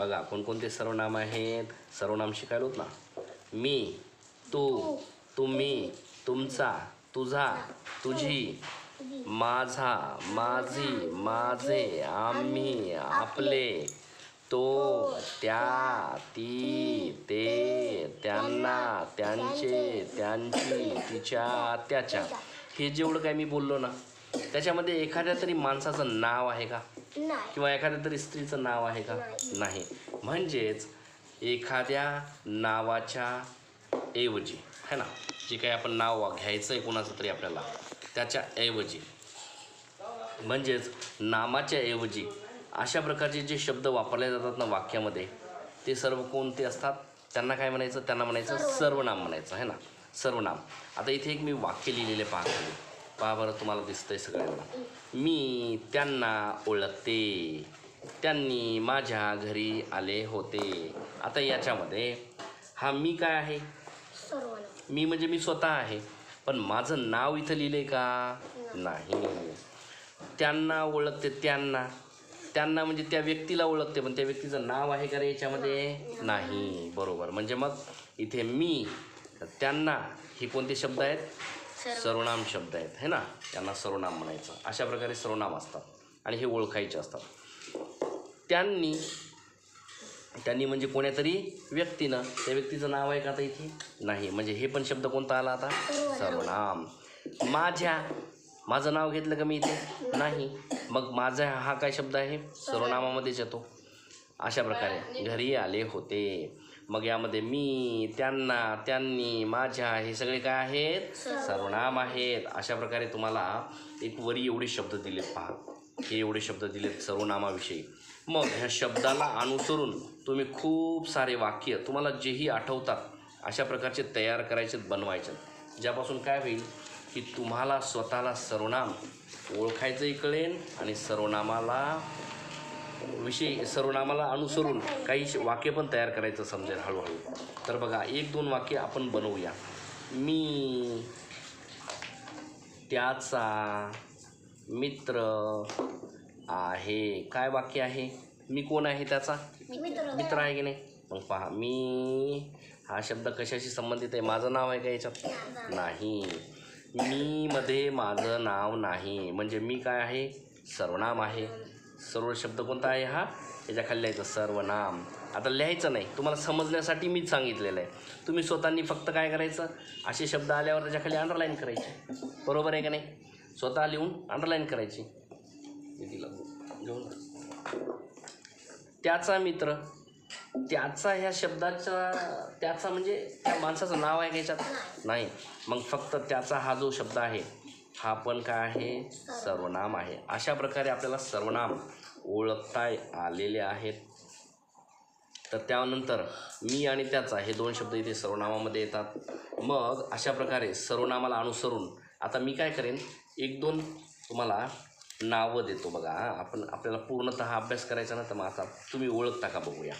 बघा कोणकोणते सर्वनाम आहेत? सर्वनाम शिकायलोत ना. मी तू तुम्ही तुमचा तुझा तुझी माझा माझी माझे आम्ही आपले तो त्या ती ते त्यांना त्यांचे त्यांची तिच्या त्याच्या. हे जेवढं काय मी बोललो ना त्याच्यामध्ये एखाद्या तरी माणसाचं नाव आहे का? किंवा एखाद्या तरी स्त्रीचं नाव आहे का? नाही. म्हणजेच एखाद्या नावाच्या ऐवजी है ना? जे काही आपण नाव घ्यायचं आहे कोणाचं तरी आपल्याला त्याच्या ऐवजी. म्हणजेच नामाच्या ऐवजी अशा प्रकारचे जे शब्द वापरले जातात ना वाक्यामध्ये ते सर्व कोणते असतात? त्यांना काय म्हणायचं? त्यांना म्हणायचं सर्वनाम. म्हणायचं आहे ना? सर्वनाम. आता इथे एक मी वाक्य लिहिलेले पहा खाली पहा बरं तुम्हाला दिसतंय सगळ्यांना. मी त्यांना ओळखते. त्यांनी माझ्या घरी आले होते. आता याच्यामध्ये हा मी काय आहे? मी म्हणजे मी स्वतः आहे. पण माझं नाव इथं लिहिलंय का? नाही. त्यांना ओळखते त्यांना. त्यांना म्हणजे त्या व्यक्तीला ओळखते पण त्या व्यक्तीचं नाव आहे का रे याच्यामध्ये? नाही. बरोबर. म्हणजे मग इथे मी त्यांना हे कोणते शब्द आहेत? सर्वनाम शब्द आहेत है ना? त्यांना सर्वनाम म्हणायचं. अशा प्रकारे सर्वनाम असतात आणि हे ओळखायचे असतात. त्यांनी त्यांनी म्हणजे कोण्यातरी व्यक्तीनं त्या व्यक्तीचं नाव आहे का आता इथे? नाही. म्हणजे हे पण शब्द कोणता आला आता? सर्वनाम. माझ्या माझं नाव घेतलं का मी इथे? नाही. मग माझा हा काय शब्द आहे? सर्वनामामध्येच येतो. अशा प्रकारे. घरी आले होते. मग यामध्ये मी त्यांना त्यांनी माझ्या हे सगळे काय आहेत? सर्वनाम आहेत. अशा प्रकारे तुम्हाला एक वरी एवढे शब्द दिलेत पहा. हे एवढे शब्द दिलेत सर्वनामाविषयी. मग ह्या शब्दाला अनुसरून तुम्ही खूप सारे वाक्य तुम्हाला जेही आठवतात अशा प्रकारचे तयार करायचे बनवायचे ज्यापासून काय होईल की तुम्हाला स्वतःला सर्वनाम ओळखायचंही कळेल आणि सर्वनामाला विषयी सर्वनामाला अनुसरून काही वाक्य पण तयार करायचं समजेल हळूहळू. तर बघा एक दोन वाक्य आपण बनवूया. मी त्याचा मित्र आहे. काय वाक्य आहे? मी कोण आहे त्याचा? मित्र. मित्र आहे की नाही? मग पहा मी हा शब्द कशाशी संबंधित आहे? माझं नाव आहे का याच्यात? नाही. मी मध्ये माझं नाव नाही. म्हणजे मी काय आहे? सर्वनाम आहे. सर्व शब्द कोणता आहे हा? याच्या खाली लिहायचं सर्वनाम आता लिहायचं नाही तुम्हाला समजण्यासाठी मीच सांगितलेलं आहे. तुम्ही स्वतःनी फक्त काय करायचं? असे शब्द आल्यावर त्याच्याखाली अंडरलाईन करायचे. बरोबर आहे का नाही? स्वतः लिहून अंडरलाईन करायची. घेऊन. त्याचा मित्र त्याचा ह्या शब्दाचा त्याचा म्हणजे त्या माणसाचं नाव आहे का याच्यात? नाही. मग फक्त त्याचा हा जो शब्द आहे हा पण काय आहे? सर्वनाम आहे. अशा प्रकारे आपल्याला सर्वनाम ओळखता आलेले आहेत. तर त्यानंतर मी आणि त्याचा हे दोन शब्द इथे सर्वनामामध्ये येतात. मग अशा प्रकारे सर्वनामाला अनुसरून आता मी काय करेन? एक दोन तुम्हाला नावं देतो बघा आपण आपल्याला पूर्णतः अभ्यास करायचा ना तर मग आता तुम्ही ओळखता का बघूया.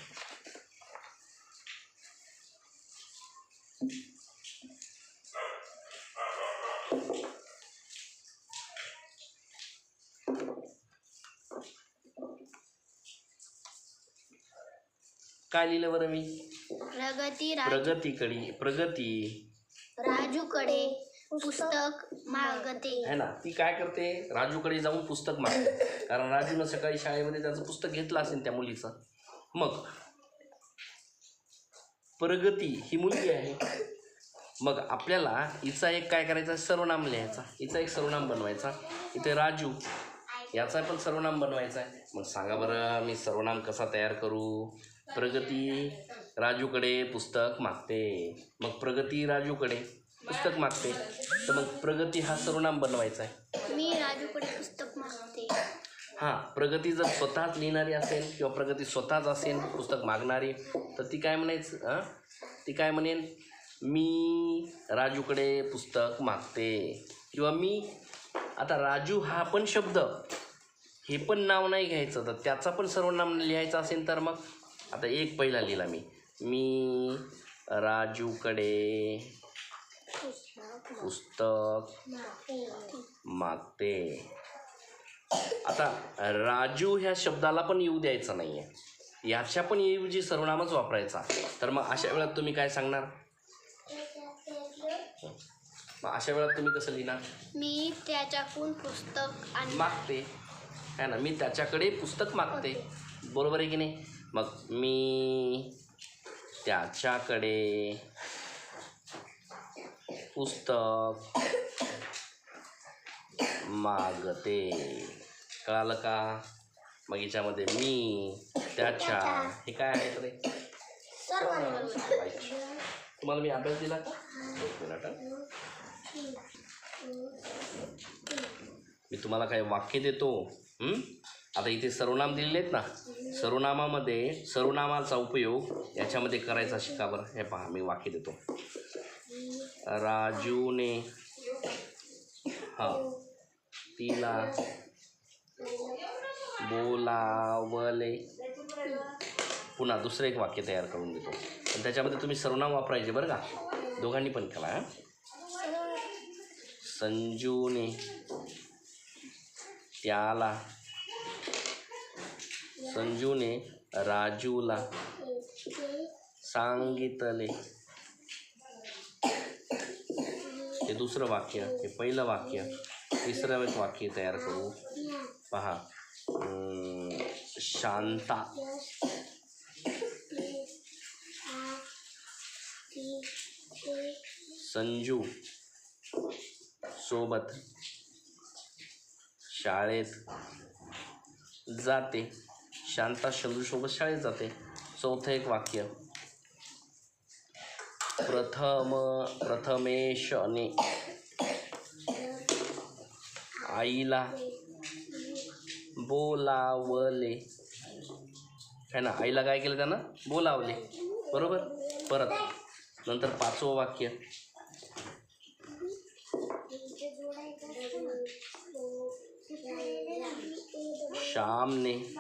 काय लिहिलं बरं मी? प्रगती प्रगतीकडे प्रगती. राजूकडे पुस्तक मागते. आहे ना? ती काय करते? राजूकडे जाऊन पुस्तक मागते. कारण राजूनं सकाळी शाळेमध्ये त्याचं पुस्तक घेतलं असेल त्या मुलीचं. मग प्रगती ही मुलगी आहे. मग आपल्याला हिचा एक काय करायचा? सर्वनाम लिहायचा. हिचा एक सर्वनाम बनवायचा. इथे राजू याचा पण सर्वनाम बनवायचा आहे. मग सांगा बरं मी सर्वनाम कसा तयार करू? प्रगती राजूकडे पुस्तक मागते. मग प्रगती राजूकडे पुस्तक मागते. तर मग प्रगती हा सर्वनाम बनवायचा आहे. मी राजूकडे पुस्तक मागते. हां प्रगती जर स्वतःच लिहिणारी असेल किंवा प्रगती स्वतःच असेल पुस्तक मागणारी तर ती काय म्हणायचं? हां ती काय म्हणेन? मी राजूकडे पुस्तक मागते. किंवा मी आता राजू हा पण शब्द हे पण नाव नाही घ्यायचं. तर त्याचा पण सर्वनाम लिहायचं असेल तर मग? आता एक पहिला लिहिला मी. मी राजूकडे पुस्तक मागते. आता राजू ह्या शब्दाला पण येऊ द्यायचं नाही आहे याच्या पण ऐवजी सर्वनामच वापरायचा. तर मग अशा वेळात तुम्ही काय सांगणार? मग अशा वेळात तुम्ही कसं लिहिणार? मी त्याच्याकडून पुस्तक मागते. काय ना? मी त्याच्याकडे पुस्तक मागते. बरोबर आहे की नाही? मग मी त्याच्याकडे पुस्तक मागते. कळालं का? मग हिच्यामध्ये मी त्याच्या हे काय आहे रे? तुम्हाला मी अभ्यास दिला का? एक मिनिट मी तुम्हाला काही वाक्य देतो आता इथे सर्वनाम दिलेले आहेत ना. सर्वनामामध्ये सर्वनामाचा उपयोग याच्यामध्ये करायचा शिका बरं. हे पहा मी वाक्य देतो. राजूने हा तिला बोलावले. पुन्हा दुसरं एक वाक्य तयार करून देतो. पण त्याच्यामध्ये तुम्ही सर्वनाम वापरायचे बरं का. दोघांनी पण केला संजूने त्याला संजूने राजूला सांगितले. हे दुसरं वाक्य हे पहिलं वाक्य तिसरं एक वाक्य तयार करू. पहा. शांता. संजू सोबत शाळेत जाते. शांता शंभूसोबत शाळेत जाते. चौथं एक वाक्य. प्रथम प्रथमेशने आईला बोलावले. है ना? आईला काय केलं त्यानं? बोलावले. बरोबर? परत. नंतर पाचवं वाक्य. श्यामने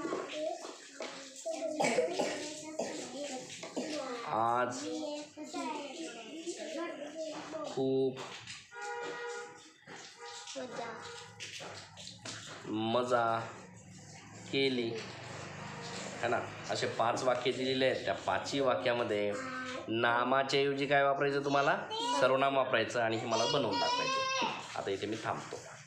आज खूप मजा केली. है ना? असे पाच वाक्य दिलेले आहेत. त्या पाचही वाक्यामध्ये नामाच्या ऐवजी काय वापरायचं तुम्हाला? सर्वनाम वापरायचं आणि हे मला बनवून दाखवायचं. आता इथे मी थांबतो.